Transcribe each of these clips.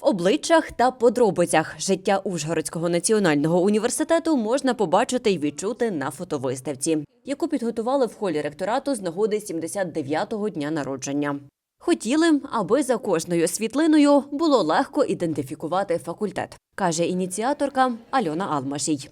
В обличчях та подробицях життя Ужгородського національного університету можна побачити й відчути на фотовиставці, яку підготували в холі ректорату з нагоди 79-го дня народження. Хотіли, аби за кожною світлиною було легко ідентифікувати факультет, каже ініціаторка Альона Алмашій.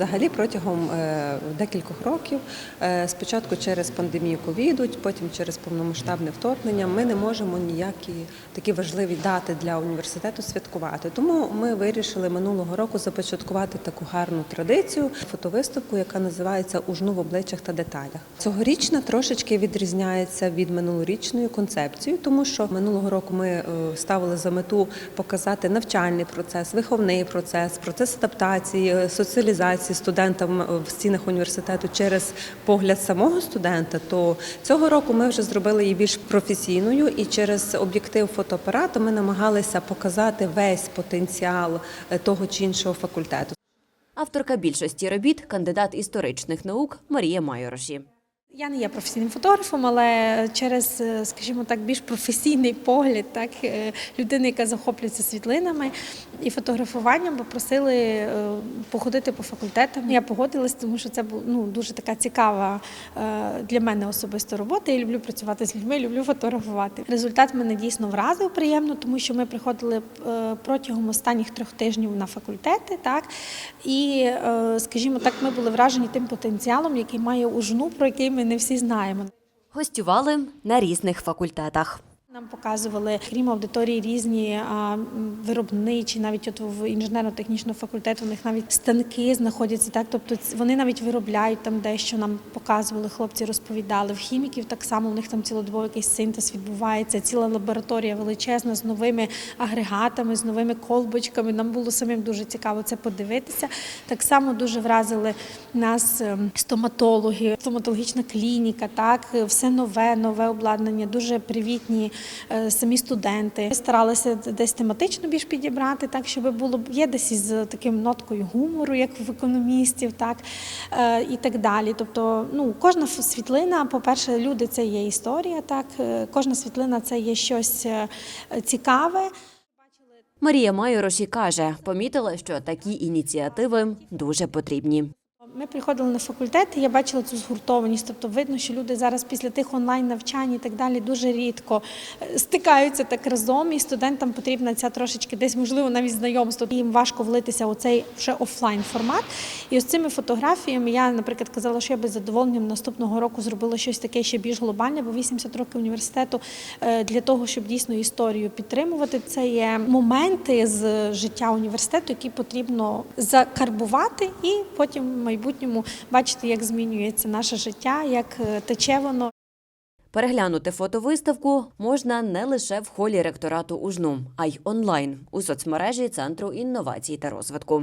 Взагалі протягом е, декількох років, е, спочатку через пандемію ковіду, потім через повномасштабне вторгнення, ми не можемо ніякі такі важливі дати для університету святкувати. Тому ми вирішили минулого року започаткувати таку гарну традицію фотовиставку, яка називається Ужну в обличчях та деталях. Цьогорічна трошечки відрізняється від минулорічної концепції, тому що минулого року ми е, ставили за мету показати навчальний процес, виховний процес, процес адаптації, соціалізації студентам е, в стінах університету через погляд самого студента. То цього року ми вже зробили її більш професійною, і через об'єктив фотоапарату ми намагалися показати весь потенціал е, того чи іншого факультету. Авторка більшості робіт кандидат історичних наук Марія Майороші. Я не є професійним фотографом, але через, е, скажімо так, більш професійний погляд, так е, людини, яка захоплюється світлинами і фотографуванням, попросили е, походити по факультетам. Я погодилась, тому що це була ну, дуже така цікава для мене особисто робота. Я люблю працювати з людьми, люблю фотографувати. Результат мене дійсно вразив приємно, тому що ми приходили протягом останніх трьох тижнів на факультети, так і, скажімо так, ми були вражені тим потенціалом, який має ужну, про який ми не всі знаємо. Гостювали на різних факультетах. Нам показували, крім аудиторії, різні виробничі, навіть от в інженерно-технічному факультеті у них навіть станки знаходяться. Так, тобто вони навіть виробляють там дещо нам показували, хлопці розповідали. В хіміків так само у них там цілодобово якийсь синтез відбувається. Ціла лабораторія величезна з новими агрегатами, з новими колбочками. Нам було самим дуже цікаво це подивитися. Так само дуже вразили нас ем, стоматологи, стоматологічна клініка, так все нове, нове обладнання, дуже привітні самі студенти. Старалися десь тематично більш підібрати, так щоб було є десь із таким ноткою гумору, як в економістів, так е, і так далі. Тобто, ну кожна світлина, по-перше, люди це є історія, так е, кожна світлина це є щось е, цікаве. Марія Майороші каже, помітила, що такі ініціативи дуже потрібні. Ми приходили на факультет, і я бачила цю згуртованість. Тобто видно, що люди зараз після тих онлайн навчань і так далі дуже рідко е, стикаються так разом, і студентам потрібна ця трошечки десь, можливо, навіть знайомство. Їм важко влитися у цей вже офлайн формат. І ось цими фотографіями я, наприклад, казала, що я би з задоволенням наступного року зробила щось таке ще більш глобальне, бо 80 років університету е, для того, щоб дійсно історію підтримувати. Це є моменти з життя університету, які потрібно закарбувати, і потім в майбутньому бачити, як змінюється наше життя, як е, тече воно. Переглянути фотовиставку можна не лише в холі ректорату УЖНУ, а й онлайн у соцмережі Центру інновацій та розвитку.